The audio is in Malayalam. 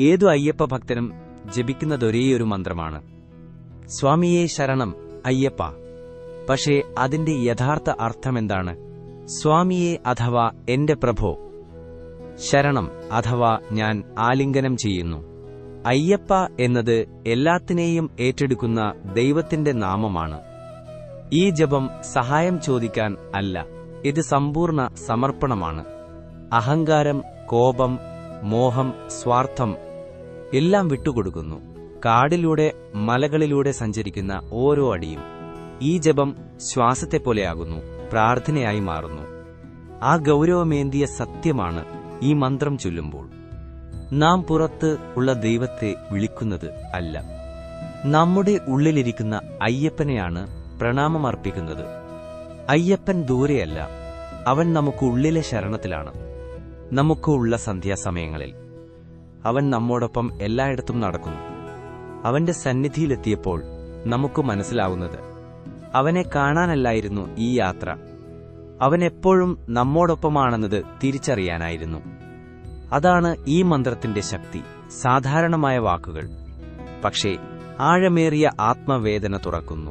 ഏതു അയ്യപ്പ ഭക്തനും ജപിക്കുന്നതൊരേയൊരു മന്ത്രമാണ്. സ്വാമിയെ ശരണം അയ്യപ്പ. പക്ഷേ അതിന്റെ യഥാർത്ഥ അർത്ഥമെന്താണ്? സ്വാമിയെ അഥവാ എന്റെ പ്രഭോ. ശരണം അഥവാ ഞാൻ ആലിംഗനം ചെയ്യുന്നു. അയ്യപ്പ എന്നത് എല്ലാത്തിനെയും ഏറ്റെടുക്കുന്ന ദൈവത്തിന്റെ നാമമാണ്. ഈ ജപം സഹായം ചോദിക്കാൻ അല്ല ഇത് സമ്പൂർണ സമർപ്പണമാണ്. അഹങ്കാരം കോപം മോഹം സ്വാർത്ഥം എല്ലാം വിട്ടുകൊടുക്കുന്നു. കാടിലൂടെ മലകളിലൂടെ സഞ്ചരിക്കുന്ന ഓരോ അടിയും ഈ ജപം ശ്വാസത്തെ ശ്വാസത്തെപ്പോലെയാകുന്നു പ്രാർത്ഥനയായി മാറുന്നു. ആ ഗൗരവമേന്തിയ സത്യമാണ് ഈ മന്ത്രം ചൊല്ലുമ്പോൾ. നാം പുറത്ത് ഉള്ള ദൈവത്തെ വിളിക്കുന്നത് അല്ല. നമ്മുടെ ഉള്ളിലിരിക്കുന്ന അയ്യപ്പനെയാണ് പ്രണാമമർപ്പിക്കുന്നത് അയ്യപ്പൻ ദൂരെയല്ല അവൻ നമുക്ക് ഉള്ളിലെ ശരണത്തിലാണ്. നമുക്ക് ഉള്ള സന്ധ്യാസമയങ്ങളിൽ. അവൻ നമ്മോടൊപ്പം എല്ലായിടത്തും നടക്കുന്നു. അവന്റെ സന്നിധിയിലെത്തിയപ്പോൾ നമുക്ക് മനസ്സിലാവുന്നത് അവനെ കാണാനല്ലായിരുന്നു ഈ യാത്ര. അവൻ എപ്പോഴും നമ്മോടൊപ്പമാണെന്നത് തിരിച്ചറിയാനായിരുന്നു. അതാണ് ഈ മന്ത്രത്തിന്റെ ശക്തി സാധാരണമായ വാക്കുകൾ. പക്ഷേ ആഴമേറിയ ആത്മവേദന തുറക്കുന്നു.